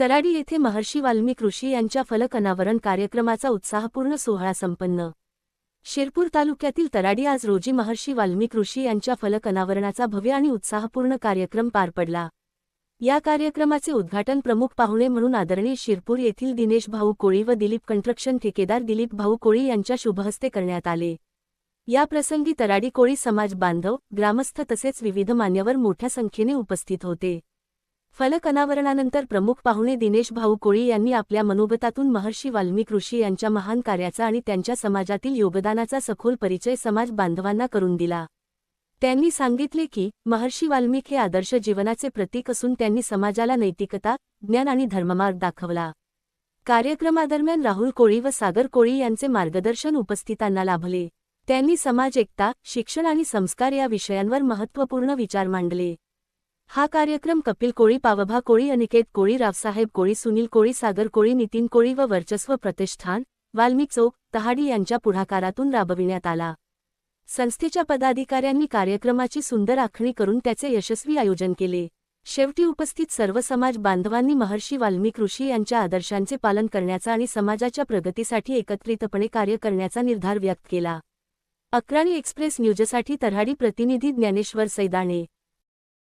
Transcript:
तराडी येथे महर्षी वाल्मिक ऋषी यांच्या फलक अनावरण कार्यक्रमाचा उत्साहपूर्ण सोहळा संपन्न. शिरपूर तालुक्यातील तराडी आज रोजी महर्षी वाल्मिक ऋषी यांच्या फलक अनावरणाचा भव्य आणि उत्साहपूर्ण कार्यक्रम पार पडला. या कार्यक्रमाचे उद्घाटन प्रमुख पाहुणे म्हणून आदरणीय शिरपूर येथील दिनेश भाऊ कोळी व दिलीप कंस्ट्रक्शन ठेकेदार दिलीप भाऊ कोळी यांच्या शुभहस्ते करण्यात आले. या प्रसंगी तराडी कोळी समाज बांधव ग्रामस्थ तसेच विविध मान्यवर मोठ्या संख्येने उपस्थित होते. फलक अनावरणानंतर प्रमुख पाहुणे दिनेश भाऊ कोळी यांनी आपल्या मनोगतातून महर्षी वाल्मिक ऋषी यांच्या महान कार्याचा आणि त्यांच्या समाजातील योगदानाचा सखोल परिचय समाज बांधवांना करून दिला. त्यांनी सांगितले की महर्षी वाल्मिक हे आदर्श जीवनाचे प्रतीक असून त्यांनी समाजाला नैतिकता ज्ञान आणि धर्ममार्ग दाखवला. कार्यक्रमादरम्यान राहुल कोळी व सागर कोळी यांचे मार्गदर्शन उपस्थितांना लाभले. त्यांनी समाज एकता शिक्षण आणि संस्कार या विषयांवर महत्त्वपूर्ण विचार मांडले. हा कार्यक्रम कपिल कोळी पावभा कोळी अनिकेत कोळी रावसाहेब कोळी सुनील कोळी सागर कोळी नितीन कोळी व वर्चस्व प्रतिष्ठान वाल्मिक चौक तहाडी यांच्या पुढाकारातून राबविण्यात आला. संस्थेच्या पदाधिकाऱ्यांनी कार्यक्रमाची सुंदर आखणी करून त्याचे यशस्वी आयोजन केले. शेवटी उपस्थित सर्व समाज बांधवांनी महर्षी वाल्मिक ऋषी यांच्या आदर्शांचे पालन करण्याचा आणि समाजाच्या प्रगतीसाठी एकत्रितपणे कार्य करण्याचा निर्धार व्यक्त केला. अक्राणी एक्सप्रेस न्यूजसाठी तऱ्हाडी प्रतिनिधी ज्ञानेश्वर सैदाणे.